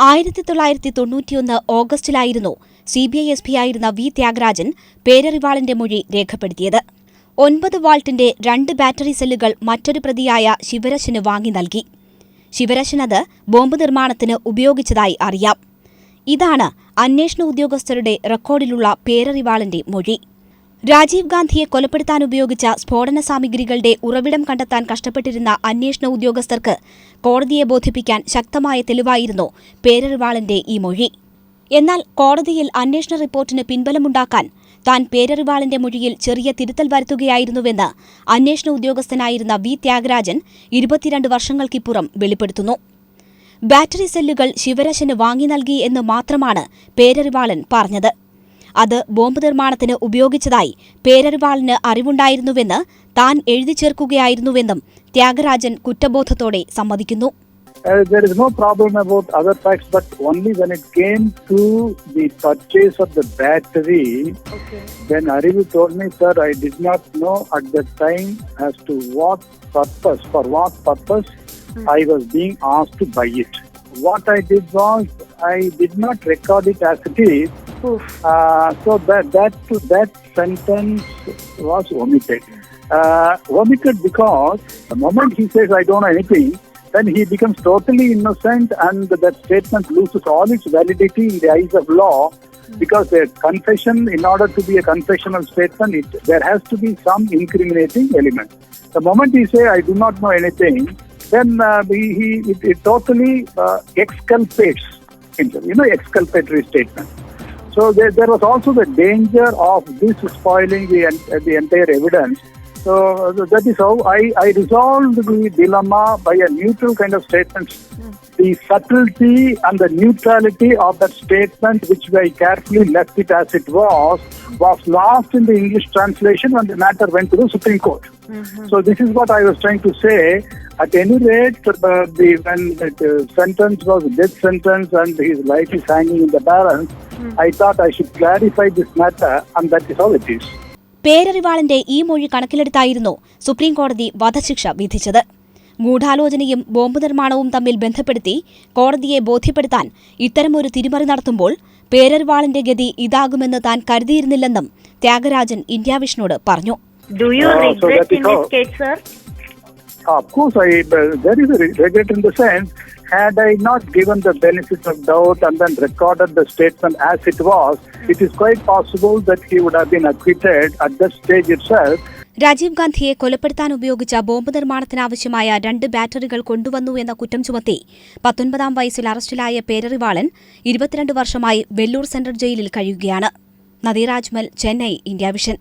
ആയിരത്തി തൊള്ളായിരത്തി തൊണ്ണൂറ്റിയൊന്ന് ഓഗസ്റ്റിലായിരുന്നു C B I S P ആയിരുന്ന വി ത്യാഗരാജൻ പേരറിവാളിന്റെ മൊഴി രേഖപ്പെടുത്തിയത്. ഒൻപത് വാൾട്ടിന്റെ രണ്ട് ബാറ്ററി സെല്ലുകൾ മറ്റൊരു പ്രതിയായ ശിവരശന് വാങ്ങി നൽകി. ശിവരശൻ അത് ബോംബ് നിർമ്മാണത്തിന് ഉപയോഗിച്ചതായി അറിയാം. ഇതാണ് അന്വേഷണ ഉദ്യോഗസ്ഥരുടെ റെക്കോർഡിലുള്ള പേരറിവാളിന്റെ മൊഴി. രാജീവ് ഗാന്ധിയെ കൊലപ്പെടുത്താൻ ഉപയോഗിച്ച സ്ഫോടന സാമഗ്രികളുടെ ഉറവിടം കണ്ടെത്താൻ കഷ്ടപ്പെട്ടിരുന്ന അന്വേഷണ ഉദ്യോഗസ്ഥർക്ക് കോടതിയെ ബോധിപ്പിക്കാൻ ശക്തമായ തെളിവായിരുന്നു പേരറിവാളിന്റെ ഈ മൊഴി. എന്നാൽ കോടതിയിൽ അന്വേഷണ റിപ്പോർട്ടിന് പിൻബലമുണ്ടാക്കാൻ താൻ പേരറിവാളിന്റെ മൊഴിയിൽ ചെറിയ തിരുത്തൽ വരുത്തുകയായിരുന്നുവെന്ന് അന്വേഷണ ഉദ്യോഗസ്ഥനായിരുന്ന വി. ത്യാഗരാജൻ ഇരുപത്തിരണ്ട് വർഷങ്ങൾക്കിപ്പുറം വെളിപ്പെടുത്തുന്നു. ബാറ്ററി സെല്ലുകൾ ശിവരശന് വാങ്ങി നൽകി എന്ന് മാത്രമാണ് പേരറിവാളൻ പറഞ്ഞത്. അത് ബോംബ് നിർമ്മാണത്തിന് ഉപയോഗിച്ചതായി പേരറിവാളിന് അറിവുണ്ടായിരുന്നുവെന്ന് താൻ എഴുതി ചേർക്കുകയായിരുന്നുവെന്നും ത്യാഗരാജൻ കുറ്റബോധത്തോടെ സമ്മതിക്കുന്നു. Uh, so that that that sentence was omitted. Uh, omitted because the moment he says, I don't know anything, then he becomes totally innocent and that statement loses all its validity in the eyes of law because a confession, in order to be a confessional statement, it, there has to be some incriminating element. The moment he say, I do not know anything, then uh, he, he it, it totally uh, exculpates himself, you know, exculpatory statement. So there, there was also the danger of this spoiling the, the entire evidence. So uh, that is how I, I resolved the dilemma by a neutral kind of statement. The subtlety and the neutrality of that statement, which I carefully left it as it was, was lost in the English translation when the matter went to the Supreme Court. So this is what I was trying to say. At any rate, uh, the, when the uh, sentence was death sentence and his life is hanging in the balance, mm. I thought I should clarify this matter, and that is how it is. പേരറിവാളിന്റെ ഈ മൊഴി കണക്കിലെടുത്തായിരുന്നു സുപ്രീംകോടതി വധശിക്ഷ വിധിച്ചത് ഗൂഢാലോചനയും bomb നിർമ്മാണവും തമ്മിൽ ബന്ധപ്പെടുത്തി കോടതിയെ ബോധ്യപ്പെടുത്താൻ ഇത്തരമൊരു തിരിമറി നടത്തുമ്പോൾ പേരറിവാളിന്റെ ഗതി ഇതാകുമെന്ന് താൻ കരുതിയിരുന്നില്ലെന്നും ത്യാഗരാജൻ ഇന്ത്യാവിഷ്ണോട് പറഞ്ഞു Uh, Of course, I uh, there is a regret in the sense. Had I not given the benefit of doubt and then recorded the statement as it was, it is quite possible that he would have been acquitted at that stage itself. Rajeev ഗാന്ധിയെ കൊലപ്പെടുത്താൻ ഉപയോഗിച്ച bomb നിർമ്മാണത്തിനാവശ്യമായ രണ്ട് ബാറ്ററികൾ കൊണ്ടുവന്നു എന്ന കുറ്റം ചുമത്തി പത്തൊൻപതാം വയസ്സിൽ അറസ്റ്റിലായ പേരറിവാളൻ ഇരുപത്തിരണ്ട് വർഷമായി വെല്ലൂർ സെൻട്രൽ ജയിലിൽ കഴിയുകയാണ് നദീർ അജ്മൽ ചെന്നൈ ഇന്ത്യ വിഷൻ